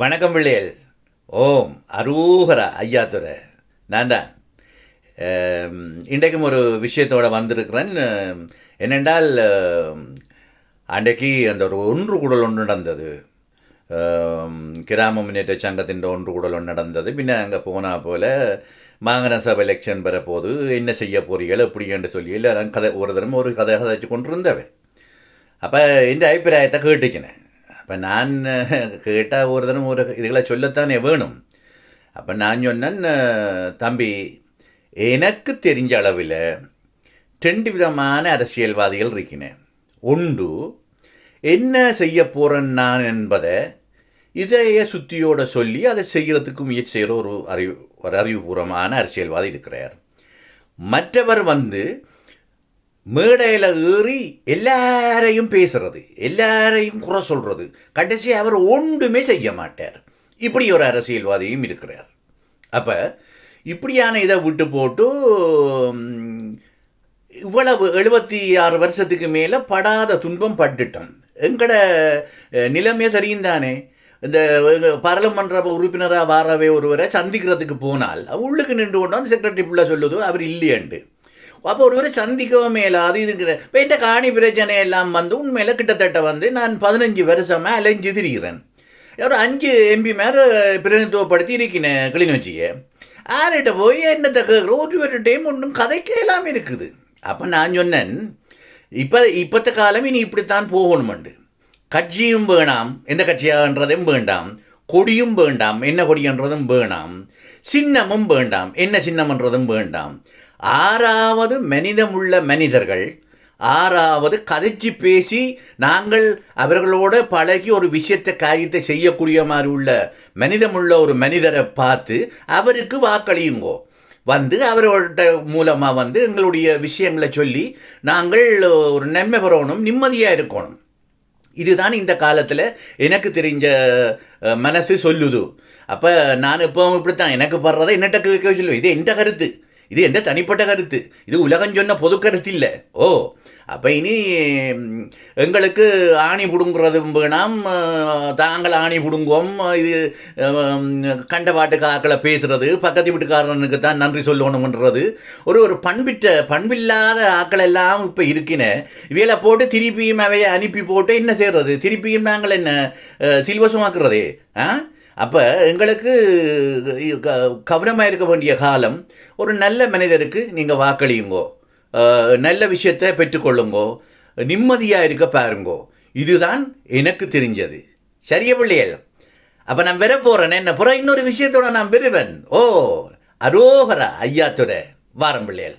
வணக்கம் பிள்ளைகள் ஓம் அரூகரா ஐயாத்துறை. நான் தான். இன்றைக்கும் ஒரு விஷயத்தோட வந்திருக்கிறேன். என்னென்றால் அன்றைக்கு அந்த ஒரு ஒன்று கூடல் ஒன்று நடந்தது. கிராம முன்னேற்ற சங்கத்தின் ஒன்று கூடல் ஒன்று நடந்தது. பின்ன அங்கே போனா போல் மாங்கன சபை எலெக்ஷன் பெறப்போது என்ன செய்ய போறீர்கள் எப்படி என்று சொல்லி எல்லாரும் கதை ஒரு தரம் ஒரு கதை கதைச்சு கொண்டு இருந்தவன் அப்போ இந்த அபிப்பிராயத்தை கேட்டுச்சினேன் அப்போ நான் கேட்டால் ஒரு தினம் ஒரு இதுகளை சொல்லத்தானே வேணும் அப்போ நான் சொன்னேன் தம்பி எனக்கு தெரிஞ்ச அளவில் ரெண்டு விதமான அரசியல்வாதிகள் இருக்கினேன் ஒன்று என்ன செய்ய போகிறேன் நான் என்பதை இதைய சுத்தியோட சொல்லி அதை செய்கிறதுக்கு முயற்சி செய்கிற ஒரு அறிவு ஒரு அறிவுபூர்வமான அரசியல்வாதி இருக்கிறார் மற்றவர் வந்து மேடையில் ஏறி எல்லாரையும் பேசுறது எல்லாரையும் குறை சொல்றது. கடைசி அவர் ஒன்றுமே செய்ய மாட்டார். இப்படி ஒரு அரசியல்வாதியும் இருக்கிறார். அப்போ இப்படியான இதை விட்டு போட்டு இவ்வளவு எழுபத்தி ஆறு வருஷத்துக்கு மேலே படாத துன்பம் பட்டுட்டோம். எங்கட நிலைமையே தெரியும் தானே இந்த பாராளுமன்ற உறுப்பினராக வாரவே ஒருவரை சந்திக்கிறதுக்கு போனால் உள்ளுக்கு நின்று கொண்டு வந்து செக்ரட்டரி பிள்ளை சொல்லுது அவர் இல்லையண்டு. அப்போ ஒருவரை சந்திக்கவும் மேலாது இதுங்கிற வேண்ட காணி பிரச்சனை எல்லாம் வந்து உண்மையில் கிட்டத்தட்ட வந்து நான் பதினஞ்சு வருஷமாக அலைஞ்சு திரிகிறேன். ஒரு அஞ்சு எம்பி மேல பிரதிநிதித்துவப்படுத்தி இருக்கிறேன் கிளிநொச்சியை. ஆர்கிட்ட போய் என்னத்தை கேட்குறோம் ஒரு டைம் ஒன்றும் கதைக்க எல்லாம் இருக்குது. அப்போ நான் சொன்னேன் இப்போ இப்பத்த காலம் இனி இப்படித்தான் போகணுமெண்டு கட்சியும் வேணாம் எந்த கட்சியாகன்றதையும் வேண்டாம். கொடியும் வேண்டாம் என்ன கொடின்றதும் வேணாம். சின்னமும் வேண்டாம் என்ன சின்னம்ன்றதும் வேண்டாம். ஆறாவது மனிதமுள்ள மனிதர்கள் ஆறாவது கதைச்சு பேசி நாங்கள் அவர்களோட பழகி ஒரு விஷயத்தை காரியத்தை செய்யக்கூடிய மாதிரி உள்ள மனிதமுள்ள ஒரு மனிதரை பார்த்து அவருக்கு வாக்களியுங்கோ. வந்து அவரோட மூலமாக வந்து எங்களுடைய விஷயங்களை சொல்லி நாங்கள் ஒரு நன்மை பெறணும் நிம்மதியாக இருக்கணும். இதுதான் இந்த காலத்தில் எனக்கு தெரிஞ்ச மனசு சொல்லுது. அப்போ நான் இப்போ இப்படித்தான் எனக்கு படுறதை என்னட்ட கேட்க சொல்லுவேன் இது எந்த கருத்து. இது எந்த தனிப்பட்ட கருத்து? இது உலகம் சொன்ன பொது கருத்து இல்லை ஓ அப்போ இனி எங்களுக்கு ஆணி பிடுங்குறதும் வேணாம் தாங்கள் ஆணி பிடுங்குவோம் இது கண்ட பாட்டு காக்களை பேசுறது பக்கத்து வீட்டுக்காரனுக்கு தான் நன்றி சொல்லணுன்றது ஒரு ஒரு பண்பிட்ட பண்பில்லாத ஆக்கள் எல்லாம் இப்போ இருக்கின. இவையில போட்டு திருப்பியும் அவையை அனுப்பி போட்டு என்ன செய்கிறது திருப்பியும் நாங்கள் என்ன சில்வசமாக்குறதே ஆ? அப்போ எங்களுக்கு கவனமாக இருக்க வேண்டிய காலம் ஒரு நல்ல மனிதருக்கு நீங்கள் வாக்களியுங்கோ. நல்ல விஷயத்தை பெற்றுக்கொள்ளுங்கோ. நிம்மதியாக இருக்க பாருங்கோ. இதுதான் எனக்கு தெரிஞ்சது. சரிய பிள்ளைகள் அப்போ நான் வர போகிறேன் என்ன புற இன்னொரு விஷயத்தோட நான் வருவேன். ஓ அரோகரா ஐயாத்துறை. வாரம் பிள்ளைகள்